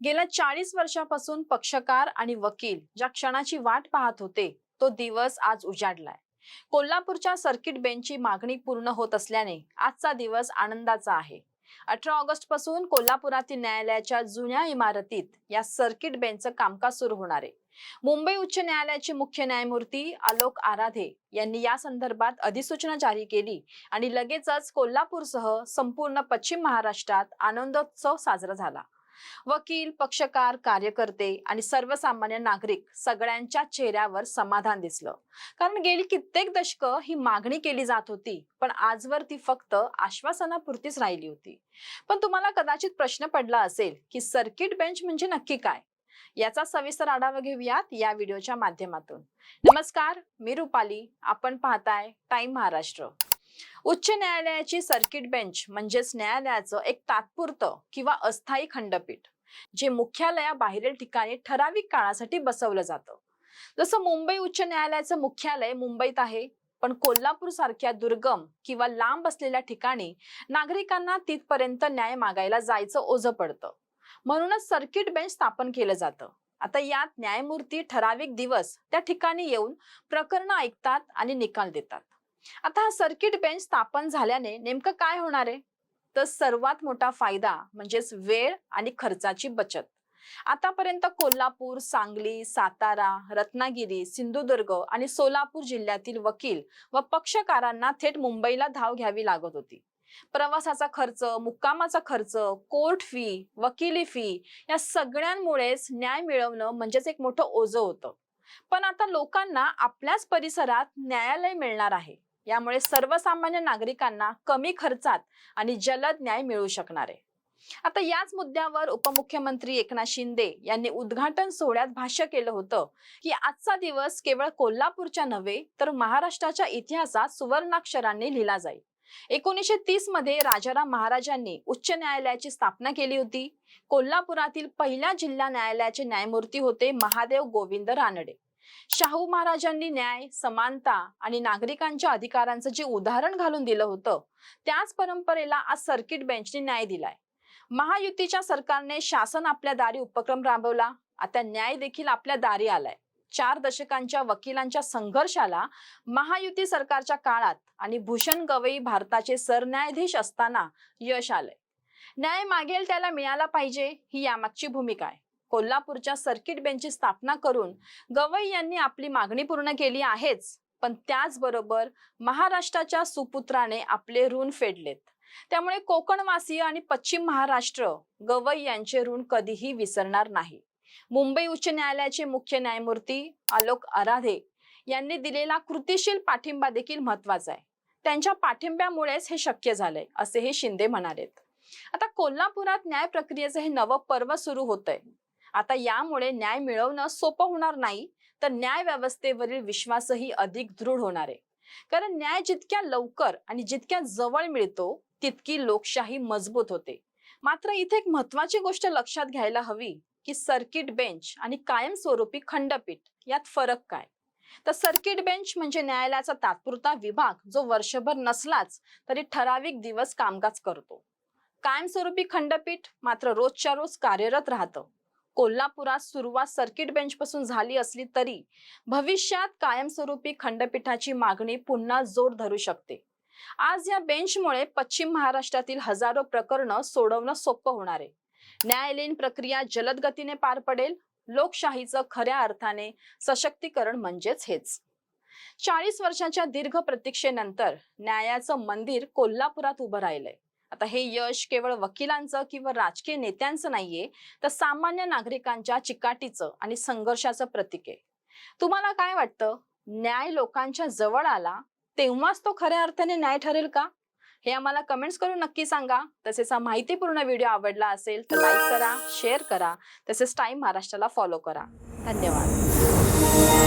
गेल्या चाळीस वर्षापासून पक्षकार आणि वकील ज्या क्षणाची वाट पाहत होते तो दिवस आज उजाडलाय. कोल्हापूरच्या सर्किट बेंचची मागणी पूर्ण होत असल्याने आजचा दिवस आनंदाचा आहे. अठरा ऑगस्टपासून कोल्हापुरातील न्यायालयाच्या जुन्या इमारतीत या सर्किट बेंचचं कामकाज सुरू होणार आहे. मुंबई उच्च न्यायालयाचे मुख्य न्यायमूर्ती आलोक आराधे यांनी या संदर्भात अधिसूचना जारी केली आणि लगेचच कोल्हापूरसह संपूर्ण पश्चिम महाराष्ट्रात आनंदोत्सव साजरा झाला. वकील पक्षकार कार्यकर्ते आणि सर्वसामान्य नागरिक सगळ्यांच्या चेहऱ्यावर समाधान दिसलं. कारण गेली कित्येक दशक ही मागणी केली जात होती पण आजवर ती फक्त आश्वासनापुरतीच राहिली होती. पण तुम्हाला कदाचित प्रश्न पडला असेल की सर्किट बेंच म्हणजे नक्की काय? याचा सविस्तर आढावा घेऊयात या व्हिडिओच्या माध्यमातून. नमस्कार मी रुपाली. आपण पाहताय टाइम महाराष्ट्र. उच्च न्यायालयाची सर्किट बेंच म्हणजेच न्यायालयाचं एक तात्पुरतं किंवा अस्थायी खंडपीठ जे मुख्यालयाबाहेरील ठिकाणी ठराविक काळासाठी बसवलं जातं. जसं मुंबई उच्च न्यायालयाचं मुख्यालय मुंबईत आहे पण कोल्हापूर सारख्या दुर्गम किंवा लांब असलेल्या ठिकाणी नागरिकांना तिथपर्यंत न्याय मागायला जायचं ओझं पडतं. म्हणूनच सर्किट बेंच स्थापन केलं जातं. आता यात न्यायमूर्ती ठराविक दिवस त्या ठिकाणी येऊन प्रकरण ऐकतात आणि निकाल देतात. आता हा सर्किट बेंच स्थापन झाल्याने नेमकं काय होणार आहे? तर सर्वात मोठा फायदा म्हणजेच वेळ आणि खर्चाची बचत. आतापर्यंत कोल्हापूर सांगली सातारा रत्नागिरी सिंधुदुर्ग आणि सोलापूर जिल्ह्यातील वकील व पक्षकारांना थेट मुंबईला धाव घ्यावी लागत होती. प्रवासाचा खर्च मुक्कामाचा खर्च कोर्ट फी वकिली फी या सगळ्यांमुळेच न्याय मिळवणं म्हणजेच एक मोठं ओझं होतं. पण आता लोकांना आपल्याच परिसरात न्यायालय मिळणार आहे. यामुळे सर्वसामान्य नागरिकांना कमी खर्चात आणि जलद न्याय मिळू शकणार आहे. आता याच मुद्द्यावर उपमुख्यमंत्री एकनाथ शिंदे यांनी उद्घाटन सोहळ्यात भाष्य केलं होतं की आजचा दिवस केवळ कोल्हापूरच्या नव्हे तर महाराष्ट्राच्या इतिहासात सुवर्णाक्षरांनी लिहिला जाईल. एकोणीसशे तीसमध्ये राजाराम महाराजांनी उच्च न्यायालयाची स्थापना केली होती. कोल्हापुरातील पहिल्या जिल्हा न्यायालयाचे न्यायमूर्ती होते महादेव गोविंद रानडे. शाहू महाराजांनी न्याय समानता आणि नागरिकांच्या अधिकारांचं जे उदाहरण घालून दिलं होतं त्याच परंपरेला आज सर्किट बेंचने न्याय दिलाय. महायुतीच्या सरकारने शासन आपल्या दारी उपक्रम राबवला आता न्याय देखील आपल्या दारी आलाय. चार दशकांच्या वकिलांच्या संघर्षाला महायुती सरकारच्या काळात आणि भूषण गवई भारताचे सरन्यायाधीश असताना यश आलंय. न्याय मागेल त्याला मिळाला पाहिजे ही यामागची भूमिका आहे. कोल्हापूरच्या सर्किट बेंचची स्थापना करून गवई यांनी आपली मागणी पूर्ण केली आहेच. पण त्याचबरोबर महाराष्ट्राच्या सुपुत्राने आपले ऋण फेडलेत. त्यामुळे कोकणवासीय आणि पश्चिम महाराष्ट्र गवई यांचे ऋण कधीही विसरणार नाही. मुंबई उच्च न्यायालयाचे मुख्य न्यायमूर्ती आलोक आराधे यांनी दिलेला कृतीशील पाठिंबा देखील महत्त्वाचा आहे. त्यांच्या पाठिंब्यामुळेच हे शक्य झालंय असेही शिंदे म्हणालेत. आता कोल्हापुरात न्याय प्रक्रियेचं हे नवं पर्व सुरू होतंय. आता यामुळे न्याय मिळवणं सोपं होणार नाही तर न्याय व्यवस्थेवरील विश्वासही अधिक दृढ होणार आहे. कारण न्याय जितक्या लवकर आणि जितक्या जवळ मिळतो तितकी लोकशाही मजबूत होते. मात्र इथे एक महत्वाची गोष्ट लक्षात घ्यायला हवी की सर्किट बेंच आणि कायमस्वरूपी खंडपीठ यात फरक काय? तर सर्किट बेंच म्हणजे न्यायालयाचा तात्पुरता विभाग जो वर्षभर नसलाच तरी ठराविक दिवस कामकाज करतो. कायमस्वरूपी खंडपीठ मात्र रोजच्या रोज कार्यरत राहतं. कोल्हापुरात सुरुवात सर्किट बेंच पासून झाली असली तरी भविष्यात कायमस्वरूपी खंडपीठाची मागणी पुन्हा जोर धरू शकते. आज या बेंचमुळे पश्चिम महाराष्ट्रातील हजारो प्रकरणं सोडवणं सोपं होणार आहे. न्यायालयीन प्रक्रिया जलद गतीने पार पडेल. लोकशाहीचं खऱ्या अर्थाने सशक्तीकरण म्हणजेच हेच. चाळीस वर्षाच्या दीर्घ प्रतीक्षेनंतर न्यायाचं मंदिर कोल्हापुरात उभं राहिलंय. आता हे यश केवळ वकिलांचं किंवा राजकीय नेत्यांचं नाहीये तर सामान्य नागरिकांच्या चिकाटीचं आणि संघर्षाचं प्रतीक आहे. तुम्हाला काय वाटतं? न्याय लोकांच्या जवळ आला तेव्हाच तो खऱ्या अर्थाने न्याय ठरेल का? हे आम्हाला कमेंट्स करून नक्की सांगा. तसेच हा माहितीपूर्ण व्हिडिओ आवडला असेल तर लाईक करा शेअर करा. तसेच टाइम महाराष्ट्राला फॉलो करा. धन्यवाद.